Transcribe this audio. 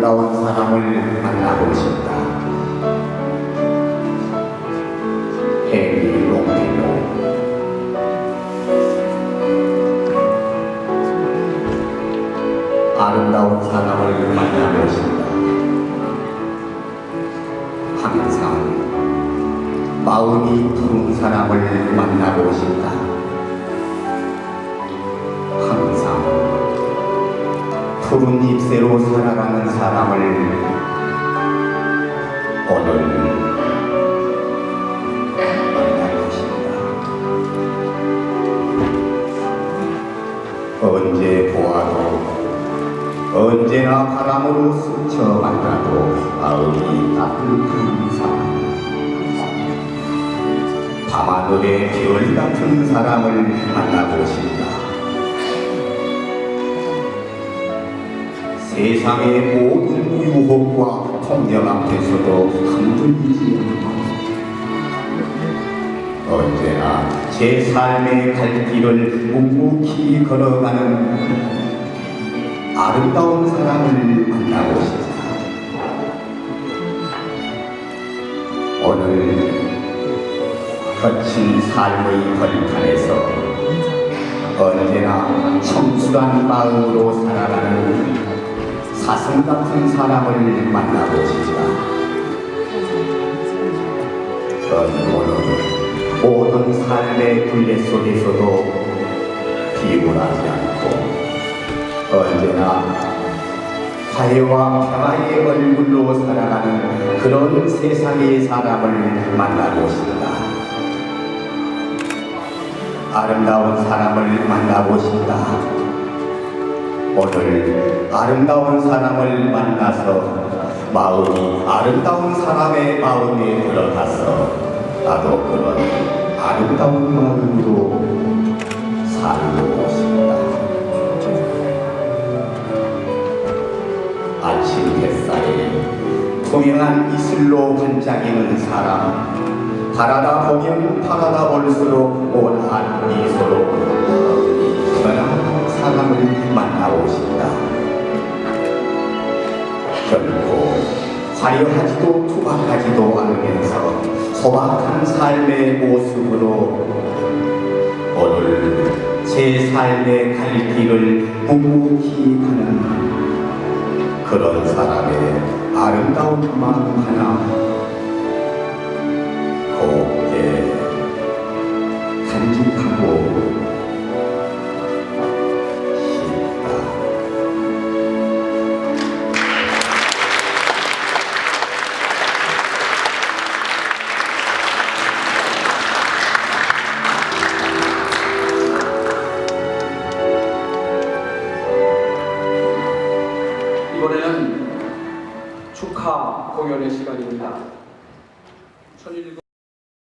아름다운 사람을 만나고 싶다. 해리 롱멜로 아름다운 사람을 만나고 싶다. 항상 마음이 푸른 사람 푸른 잎새로 살아가는 사람을 오늘 만나고 싶다. 언제 보아도 언제나 바람으로 스쳐 만나도 마음이 따뜻한 사람 밤하늘의 별 같은 사람을 만나고 싶다 세상의 모든 유혹과 폭력 앞에서도 흔들리지 않고 언제나 제 삶의 갈 길을 묵묵히 걸어가는 아름다운 사람을 만나고 싶다. 오늘 거친 삶의 벌판에서 언제나 청순한 마음으로 살아가는 사슴 같은 사람을 싶다. 오늘 모든 삶의 굴레 속에서도 비굴하지 않고 언제나 화해와 평화의 얼굴로 살아가는 그런 세상의 사람을 만나고 싶다. 아름다운 사람을 만나고 싶다. 오늘 아름다운 사람을 만나서 마음이 아름다운 사람의 마음에 들어가서 나도 그런 아름다운 마음으로 살고 싶다. 아침 햇살에 투명한 이슬로 반짝이는 사람. 바라다 보면 바라다 볼수록 온한 미소로. 변한 사람을 만나고 싶다. 결코 화려하지도 투박하지도 않으면서 소박한 삶의 모습으로 오늘 제 삶의 갈 길을 묵묵히 가는 그런 사람의 아름다운 마음 하나 곱 이번에는 축하 공연의 시간입니다. 1019